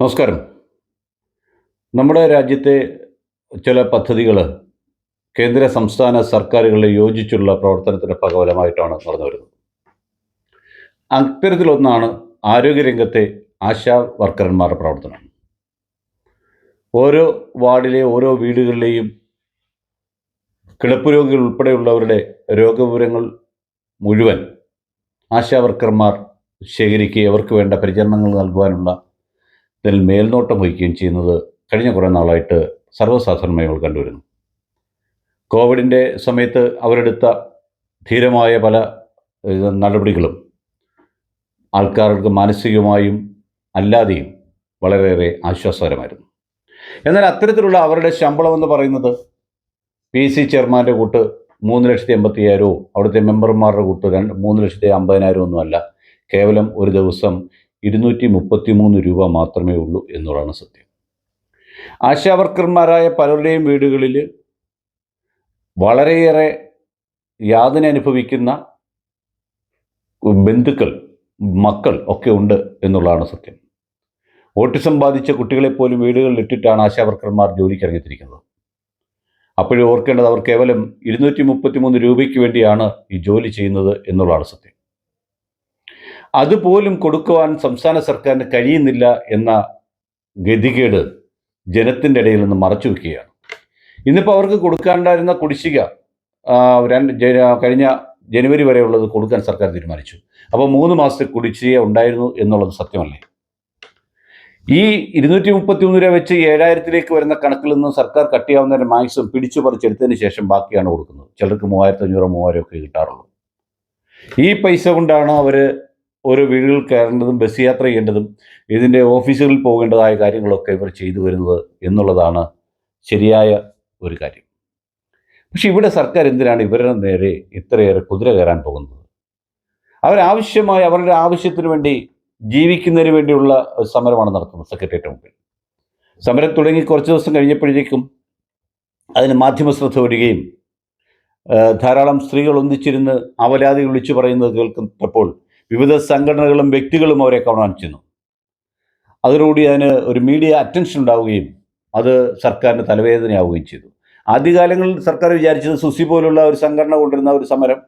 നമസ്കാരം. നമ്മുടെ രാജ്യത്തെ ചില പദ്ധതികൾ കേന്ദ്ര സംസ്ഥാന സർക്കാരുകളെ യോജിച്ചുള്ള പ്രവർത്തനത്തിന്റെ ഫലമായിട്ടാണ് നടന്നു വരുന്നത്. അത്തരത്തിലൊന്നാണ് ആരോഗ്യരംഗത്തെ ആശാ വർക്കർമാരുടെ പ്രവർത്തനം. ഓരോ വാർഡിലെ ഓരോ വീടുകളിലെയും കിടപ്പ് രോഗികൾ ഉൾപ്പെടെയുള്ളവരുടെ രോഗവിവരങ്ങൾ മുഴുവൻ ആശാ വർക്കർമാർ ശേഖരിക്കുകയും അവർക്ക് വേണ്ട പരിചരണങ്ങൾ നൽകുവാനുള്ള ഇതിൽ മേൽനോട്ടം വഹിക്കുകയും ചെയ്യുന്നത് കഴിഞ്ഞ കുറേ നാളായിട്ട് സർവസാധാരണമായി നമ്മൾ കണ്ടുവരുന്നു കോവിഡിന്റെ സമയത്ത് അവരെടുത്ത ധീരമായ പല നടപടികളും ആൾക്കാർക്ക് മാനസികമായും അല്ലാതെയും വളരെയേറെ ആശ്വാസകരമായിരുന്നു. എന്നാൽ അത്തരത്തിലുള്ള അവരുടെ ശമ്പളമെന്ന് പറയുന്നത് പി സി ചെയർമാന്റെ കൂട്ട് മൂന്ന് ലക്ഷത്തി എൺപത്തി അയ്യായിരവും അവിടുത്തെ മെമ്പർമാരുടെ കൂട്ട് രണ്ട് മൂന്ന് ലക്ഷത്തി അമ്പതിനായിരവും ഒന്നുമല്ല. കേവലം ഒരു ദിവസം ഇരുന്നൂറ്റി മുപ്പത്തി മൂന്ന് രൂപ മാത്രമേ ഉള്ളൂ എന്നുള്ളതാണ് സത്യം. ആശാവർക്കർമാരായ പലരുടെയും വീടുകളിൽ വളരെയേറെ യാതന അനുഭവിക്കുന്ന ബന്ധുക്കൾ മക്കൾ ഒക്കെ ഉണ്ട് എന്നുള്ളതാണ് സത്യം. ഓട്ടിസം ബാധിച്ച കുട്ടികളെ പോലും വീടുകളിൽ ഇട്ടിട്ടാണ് ആശാവർക്കർമാർ ജോലിക്ക് ഇറങ്ങിത്തിരിക്കുന്നത് അപ്പോഴും ഓർക്കേണ്ടത് അവർ കേവലം ഇരുന്നൂറ്റി മുപ്പത്തി മൂന്ന് രൂപയ്ക്ക് വേണ്ടിയാണ് ഈ ജോലി ചെയ്യുന്നത് എന്നുള്ളതാണ് സത്യം. അതുപോലും കൊടുക്കുവാൻ സംസ്ഥാന സർക്കാരിന് കഴിയുന്നില്ല എന്ന ഗതികേട് ജനത്തിന്റെ ഇടയിൽ നിന്ന് മറച്ചു വെക്കുകയാണ്. ഇന്നിപ്പോൾ അവർക്ക് കൊടുക്കാണ്ടായിരുന്ന കുടിശ്ശിക രണ്ട് കഴിഞ്ഞ ജനുവരി വരെയുള്ളത് കൊടുക്കാൻ സർക്കാർ തീരുമാനിച്ചു. അപ്പോൾ മൂന്ന് മാസത്തെ കുടിശ്ശിക ഉണ്ടായിരുന്നു എന്നുള്ളത് സത്യമല്ലേ? ഈ ഇരുന്നൂറ്റി മുപ്പത്തി മൂന്ന് രൂപ വെച്ച് ഏഴായിരത്തിലേക്ക് വരുന്ന കണക്കിൽ നിന്നും സർക്കാർ കട്ട് ചെയ്യാവുന്നതിന് മാക്സിമം പിടിച്ചു പറിച്ചെടുത്തതിന് ശേഷം ബാക്കിയാണ് കൊടുക്കുന്നത്. ചിലർക്ക് മൂവായിരത്തി അഞ്ഞൂറ് മൂവായിരം ഒക്കെ കിട്ടാറുള്ളൂ. ഈ പൈസ കൊണ്ടാണ് അവർ ഓരോ വീടുകളിൽ കയറേണ്ടതും ബസ് യാത്ര ചെയ്യേണ്ടതും ഇതിന്റെ ഓഫീസുകളിൽ പോകേണ്ടതായ കാര്യങ്ങളൊക്കെ ഇവർ ചെയ്തു വരുന്നത് എന്നുള്ളതാണ് ശരിയായ ഒരു കാര്യം. പക്ഷെ ഇവിടെ സർക്കാർ എന്തിനാണ് ഇവരുടെ നേരെ ഇത്രയേറെ കുതിര കയറാൻ പോകുന്നത്? അവരാവശ്യമായ അവരുടെ ആവശ്യത്തിന് വേണ്ടി ജീവിക്കുന്നതിന് വേണ്ടിയുള്ള സമരമാണ് നടത്തുന്നത് സെക്രട്ടേറിയറ്റ് മുമ്പിൽ. സമരം തുടങ്ങി കുറച്ച് ദിവസം കഴിഞ്ഞപ്പോഴേക്കും അതിന് മാധ്യമ ശ്രദ്ധ വരികയും ധാരാളം സ്ത്രീകൾ ഒന്നിച്ചിരുന്ന് അവലാതി വിളിച്ചു പറയുന്നത് കേൾക്കുന്നപ്പോൾ വിവിധ സംഘടനകളും വ്യക്തികളും അവരെ കാണാൻ ചെന്നു. അതോടുകൂടി അതിന് ഒരു മീഡിയ അറ്റൻഷൻ ഉണ്ടാവുകയും അത് സർക്കാരിന് തലവേദനയാവുകയും ചെയ്തു. ആദ്യകാലങ്ങളിൽ സർക്കാർ വിചാരിച്ചത് സുസി പോലുള്ള ഒരു സംഘടന കൊണ്ടിരുന്ന ഒരു സമരം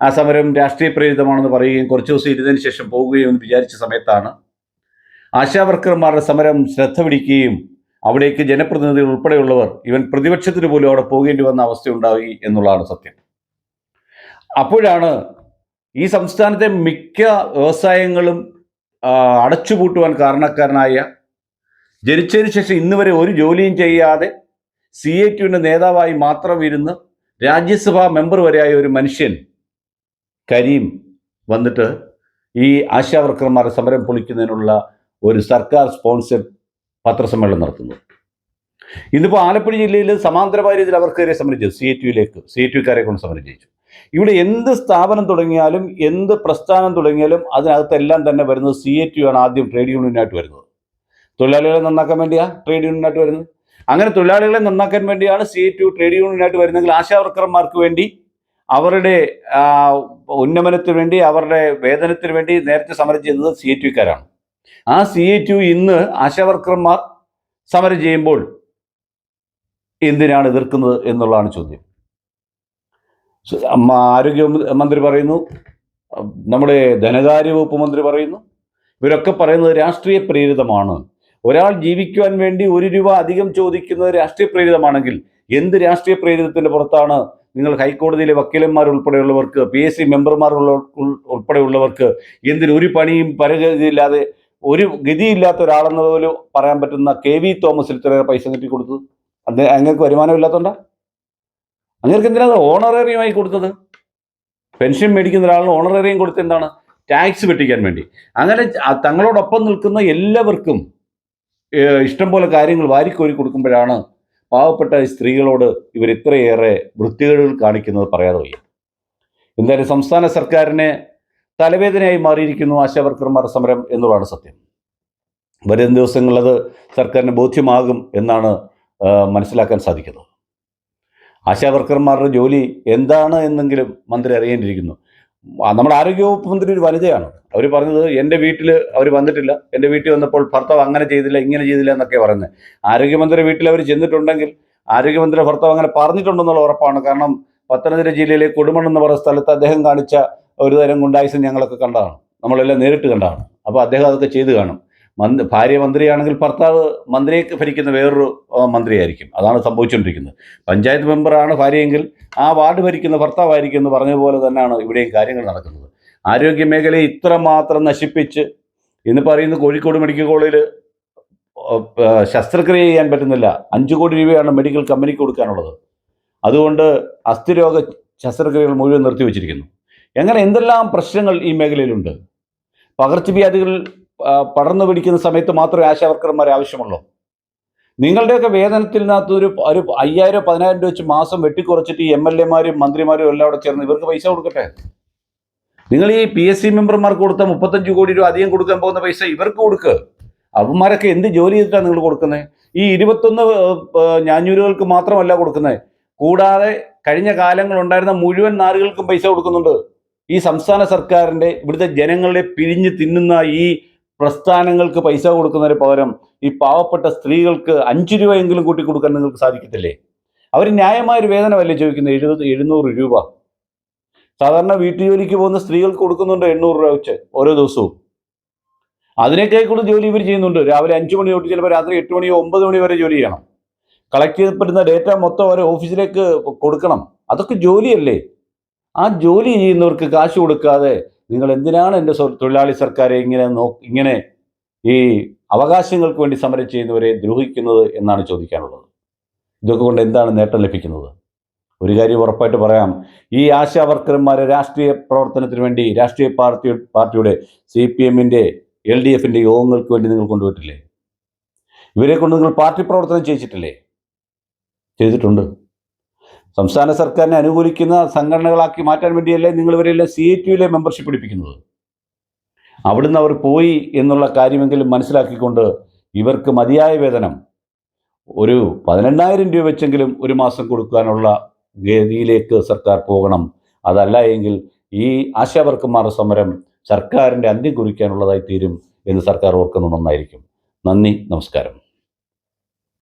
ആ സമരം രാഷ്ട്രീയ പ്രേരിതമാണെന്ന് പറയുകയും കുറച്ച് ദിവസം ഇരുന്നതിന് ശേഷം പോവുകയും എന്ന് വിചാരിച്ച സമയത്താണ് ആശാവർക്കർമാരുടെ സമരം ശ്രദ്ധ പിടിക്കുകയും അവിടേക്ക് ജനപ്രതിനിധികൾ ഉൾപ്പെടെയുള്ളവർ ഇവൻ പ്രതിപക്ഷത്തിന് പോലും അവിടെ പോകേണ്ടി വന്ന അവസ്ഥ ഉണ്ടായി എന്നുള്ളതാണ് സത്യം. അപ്പോഴാണ് ഈ സംസ്ഥാനത്തെ മിക്ക വ്യവസായങ്ങളും അടച്ചുപൂട്ടുവാൻ കാരണക്കാരനായ ജനിച്ചതിന് ശേഷം ഇന്ന് വരെ ഒരു ജോലിയും ചെയ്യാതെ സി എ ടുവിന്റെ നേതാവായി മാത്രം ഇരുന്ന് രാജ്യസഭാ മെമ്പർ വരെയായ ഒരു മനുഷ്യൻ കരീം വന്നിട്ട് ഈ ആശാവർക്കർമാരുടെ സമരം പൊളിക്കുന്നതിനുള്ള ഒരു സർക്കാർ സ്പോൺസർ പത്രസമ്മേളനം നടത്തുന്നു. ഇന്നിപ്പോൾ ആലപ്പുഴ ജില്ലയിൽ സമാന്തരമായ രീതിയിൽ അവർക്കെതിരെ സമരം ചെയ്തു. സി എ ടുവിലേക്ക് സി എ ടുക്കാരെ കൊണ്ട് സമരം ചെയ്യിച്ചു. ഇവിടെ എന്ത് സ്ഥാപനം തുടങ്ങിയാലും എന്ത് പ്രസ്ഥാനം തുടങ്ങിയാലും അതിനകത്തെല്ലാം തന്നെ വരുന്നത് സി എ ടി ആണ് ആദ്യം ട്രേഡ് യൂണിയനായിട്ട് വരുന്നത്. തൊഴിലാളികളെ നന്നാക്കാൻ വേണ്ടിയാണ് ട്രേഡ് യൂണിയനായിട്ട് വരുന്നത്. അങ്ങനെ തൊഴിലാളികളെ നന്നാക്കാൻ വേണ്ടിയാണ് സി എ ടി ട്രേഡ് യൂണിയനായിട്ട് വരുന്നതെങ്കിൽ ആശാവർക്കർമാർക്ക് വേണ്ടി അവരുടെ ഉന്നമനത്തിന് വേണ്ടി അവരുടെ വേതനത്തിന് വേണ്ടി നേരത്തെ സമരം ചെയ്യുന്നത് സി എ ടിക്കാരാണ് ആ സി എ ടി ഇന്ന് ആശാവർക്കർമാർ സമരം ചെയ്യുമ്പോൾ എന്തിനാണ് എതിർക്കുന്നത് എന്നുള്ളതാണ് ചോദ്യം. ആരോഗ്യ മന്ത്രി പറയുന്നു നമ്മുടെ ധനകാര്യ വകുപ്പ് മന്ത്രി പറയുന്നു ഇവരൊക്കെ പറയുന്നത് രാഷ്ട്രീയ പ്രേരിതമാണ്. ഒരാൾ ജീവിക്കുവാൻ വേണ്ടി ഒരു രൂപ അധികം ചോദിക്കുന്നത് രാഷ്ട്രീയ പ്രേരിതമാണെങ്കിൽ എന്ത് രാഷ്ട്രീയ പ്രേരിതത്തിന്റെ പുറത്താണ് നിങ്ങൾ ഹൈക്കോടതിയിലെ വക്കീലന്മാർ ഉൾപ്പെടെയുള്ളവർക്ക് പി എസ് സി മെമ്പർമാർ ഉള്ള- ഉൾപ്പെടെയുള്ളവർക്ക് എന്തിന് ഒരു പണിയും പരഗതിയില്ലാതെ ഒരു ഗതിയില്ലാത്ത ഒരാളെന്ന് പോലും പറയാൻ പറ്റുന്ന കെ വി തോമസിൽ ഇത്രയേറെ പൈസ കിട്ടി കൊടുത്തത് വരുമാനം അങ്ങേക്ക് അങ്ങേർക്ക് എന്തിനാണ് ഓണറേറിയമായി കൊടുത്തത്? പെൻഷൻ മേടിക്കുന്ന ഒരാളിന് ഓണറേറിയം കൊടുത്ത് എന്താണ്? ടാക്സ് വെട്ടിക്കാൻ വേണ്ടി. അങ്ങനെ തങ്ങളോടൊപ്പം നിൽക്കുന്ന എല്ലാവർക്കും ഇഷ്ടം പോലെ കാര്യങ്ങൾ വാരിക്കോരി കൊടുക്കുമ്പോഴാണ് പാവപ്പെട്ട സ്ത്രീകളോട് ഇവർ ഇത്രയേറെ വൃത്തികേടുകൾ കാണിക്കുന്നത് പറയാതെ വയ്യ. എന്തായാലും സംസ്ഥാന സർക്കാരിനെ തലവേദനയായി മാറിയിരിക്കുന്നു ആശാവർക്കർമാർ സമരം എന്നുള്ളതാണ് സത്യം. വരും ദിവസങ്ങളിലത് സർക്കാരിന് ബോധ്യമാകും എന്നാണ് മനസ്സിലാക്കാൻ സാധിക്കുന്നത്. ആശാവർക്കർമാരുടെ ജോലി എന്താണ് എന്നെങ്കിലും മന്ത്രി അറിയേണ്ടിയിരിക്കുന്നു. നമ്മുടെ ആരോഗ്യവകുപ്പ് മന്ത്രി ഒരു വനിതയാണ്. അവർ പറഞ്ഞത് എന്റെ വീട്ടിൽ അവർ വന്നിട്ടില്ല. എന്റെ വീട്ടിൽ വന്നപ്പോൾ ഭർത്താവ് അങ്ങനെ ചെയ്തില്ല ഇങ്ങനെ ചെയ്തില്ല എന്നൊക്കെ പറയുന്നത്. ആരോഗ്യമന്ത്രി വീട്ടിൽ അവർ ചെന്നിട്ടുണ്ടെങ്കിൽ ആരോഗ്യമന്ത്രി ഭർത്താവ് അങ്ങനെ പറഞ്ഞിട്ടുണ്ടെന്നുള്ള ഉറപ്പാണ്. കാരണം പത്തനംതിട്ട ജില്ലയിലെ കൊടുമൺ എന്ന് പറയുന്ന സ്ഥലത്ത് അദ്ദേഹം കാണിച്ച ഒരു തരം ഗുണ്ടായുസം ഞങ്ങളൊക്കെ കണ്ടതാണ്. നമ്മളെല്ലാം നേരിട്ട് കണ്ടതാണ്. അപ്പോൾ അദ്ദേഹം അതൊക്കെ ചെയ്തു കാണും. മന്ത്രി ഭാര്യ മന്ത്രിയാണെങ്കിൽ ഭർത്താവ് മന്ത്രിയെ ഭരിക്കുന്ന വേറൊരു മന്ത്രിയായിരിക്കും. അതാണ് സംഭവിച്ചുകൊണ്ടിരിക്കുന്നത് പഞ്ചായത്ത് മെമ്പറാണ് ഭാര്യയെങ്കിൽ ആ വാർഡ് ഭരിക്കുന്ന ഭർത്താവായിരിക്കും എന്ന് പറഞ്ഞ പോലെ തന്നെയാണ് ഇവിടെയും കാര്യങ്ങൾ നടക്കുന്നത്. ആരോഗ്യ മേഖലയെ ഇത്രമാത്രം നശിപ്പിച്ച് ഇന്ന് പറയുന്ന കോഴിക്കോട് മെഡിക്കൽ കോളേജിൽ ശസ്ത്രക്രിയ ചെയ്യാൻ പറ്റുന്നില്ല. അഞ്ച് കോടി രൂപയാണ് മെഡിക്കൽ കമ്പനിക്ക് കൊടുക്കാനുള്ളത്. അതുകൊണ്ട് അസ്ഥിരോഗ ശസ്ത്രക്രിയകൾ മുഴുവൻ നിർത്തിവെച്ചിരിക്കുന്നു. എങ്ങനെ എന്തെല്ലാം പ്രശ്നങ്ങൾ ഈ മേഖലയിലുണ്ട്? പകർച്ചവ്യാധികൾ പടർന്നു പിടിക്കുന്ന സമയത്ത് മാത്രമേ ആശാവർക്കർമാരെ ആവശ്യമുള്ളൂ. നിങ്ങളുടെയൊക്കെ വേതനത്തിനകത്ത് ഒരു ഒരു അയ്യായിരം പതിനായിരം രൂപ വെച്ച് മാസം വെട്ടിക്കുറച്ചിട്ട് ഈ എം എൽ എമാരും മന്ത്രിമാരും എല്ലാം അവിടെ ചേർന്ന് ഇവർക്ക് പൈസ കൊടുക്കട്ടെ? നിങ്ങൾ ഈ പി എസ് സി മെമ്പർമാർക്ക് കൊടുത്ത മുപ്പത്തഞ്ച് കോടി രൂപ അധികം കൊടുക്കാൻ പോകുന്ന പൈസ ഇവർക്ക് കൊടുക്ക്. അവന്മാരൊക്കെ എന്ത് ജോലി ചെയ്തിട്ടാണ് നിങ്ങൾ കൊടുക്കുന്നത് ഈ ഇരുപത്തൊന്ന് ഞാഞ്ഞൂരുകൾക്ക് മാത്രമല്ല കൊടുക്കുന്നത് കൂടാതെ കഴിഞ്ഞ കാലങ്ങളുണ്ടായിരുന്ന മുഴുവൻ നാടുകൾക്കും പൈസ കൊടുക്കുന്നുണ്ട്. ഈ സംസ്ഥാന സർക്കാരിന്റെ ഇവിടുത്തെ ജനങ്ങളെ പിരിഞ്ഞ് തിന്നുന്ന ഈ പ്രസ്ഥാനങ്ങൾക്ക് പൈസ കൊടുക്കുന്നതിന് പകരം ഈ പാവപ്പെട്ട സ്ത്രീകൾക്ക് അഞ്ച് രൂപയെങ്കിലും കൂട്ടി കൊടുക്കാൻ നിങ്ങൾക്ക് സാധിക്കത്തില്ലേ? അവർ ന്യായമായൊരു വേതനമല്ലേ ചോദിക്കുന്നത്? എഴുപത് എഴുന്നൂറ് രൂപ. സാധാരണ വീട്ടുജോലിക്ക് പോകുന്ന സ്ത്രീകൾക്ക് കൊടുക്കുന്നുണ്ട് എണ്ണൂറ് രൂപ വെച്ച് ഓരോ ദിവസവും. അതിനേക്കാൾ കൂടുതൽ ജോലി ഇവർ ചെയ്യുന്നുണ്ട്. രാവിലെ അഞ്ച് മണി തൊട്ട് ചിലപ്പോൾ രാത്രി എട്ട് മണിയോ ഒമ്പത് മണി വരെ ജോലി ചെയ്യണം. കളക്ട് ചെയ്യപ്പെടുന്ന ഡേറ്റ മൊത്തം ഓരോ ഓഫീസിലേക്ക് കൊടുക്കണം. അതൊക്കെ ജോലിയല്ലേ? ആ ജോലി ചെയ്യുന്നവർക്ക് കാശ് കൊടുക്കാതെ നിങ്ങൾ എന്തിനാണ് എന്റെ തൊഴിലാളി സർക്കാരെ ഇങ്ങനെ നോ ഇങ്ങനെ ഈ അവകാശങ്ങൾക്ക് വേണ്ടി സമരം ചെയ്യുന്നവരെ ദ്രോഹിക്കുന്നത് എന്നാണ് ചോദിക്കാനുള്ളത്. ഇതൊക്കെ കൊണ്ട് എന്താണ് നേട്ടം ലഭിക്കുന്നത്? ഒരു കാര്യം ഉറപ്പായിട്ട് പറയാം. ഈ ആശാ വർക്കർമാരെ രാഷ്ട്രീയ പ്രവർത്തനത്തിന് വേണ്ടി രാഷ്ട്രീയ പാർട്ടി പാർട്ടിയുടെ സി പി എമ്മിന്റെ എൽ ഡി എഫിന്റെ യോഗങ്ങൾക്ക് വേണ്ടി നിങ്ങൾ കൊണ്ടുപോയിട്ടില്ലേ? ഇവരെ കൊണ്ട് നിങ്ങൾ പാർട്ടി പ്രവർത്തനം ചെയ്യിച്ചിട്ടില്ലേ? ചെയ്തിട്ടുണ്ട്. സംസ്ഥാന സർക്കാരിനെ അനുകൂലിക്കുന്ന സംഘടനകളാക്കി മാറ്റാൻ വേണ്ടിയല്ലേ നിങ്ങൾ ഇവരെല്ലാം സി എ ടിയിലെ മെമ്പർഷിപ്പ് പിടിപ്പിക്കുന്നത്? അവിടുന്ന് അവർ പോയി എന്നുള്ള കാര്യമെങ്കിലും മനസ്സിലാക്കിക്കൊണ്ട് ഇവർക്ക് മതിയായ വേതനം ഒരു പതിനെണ്ണായിരം രൂപ വെച്ചെങ്കിലും ഒരു മാസം കൊടുക്കാനുള്ള ഗതിയിലേക്ക് സർക്കാർ പോകണം. അതല്ല എങ്കിൽ ഈ ആശാവർക്കന്മാർ സമരം സർക്കാരിന്റെ അന്ത്യം കുറിക്കാനുള്ളതായി തീരും എന്ന് സർക്കാർ ഓർക്കുന്നത് നന്നായിരിക്കും. നന്ദി. നമസ്കാരം.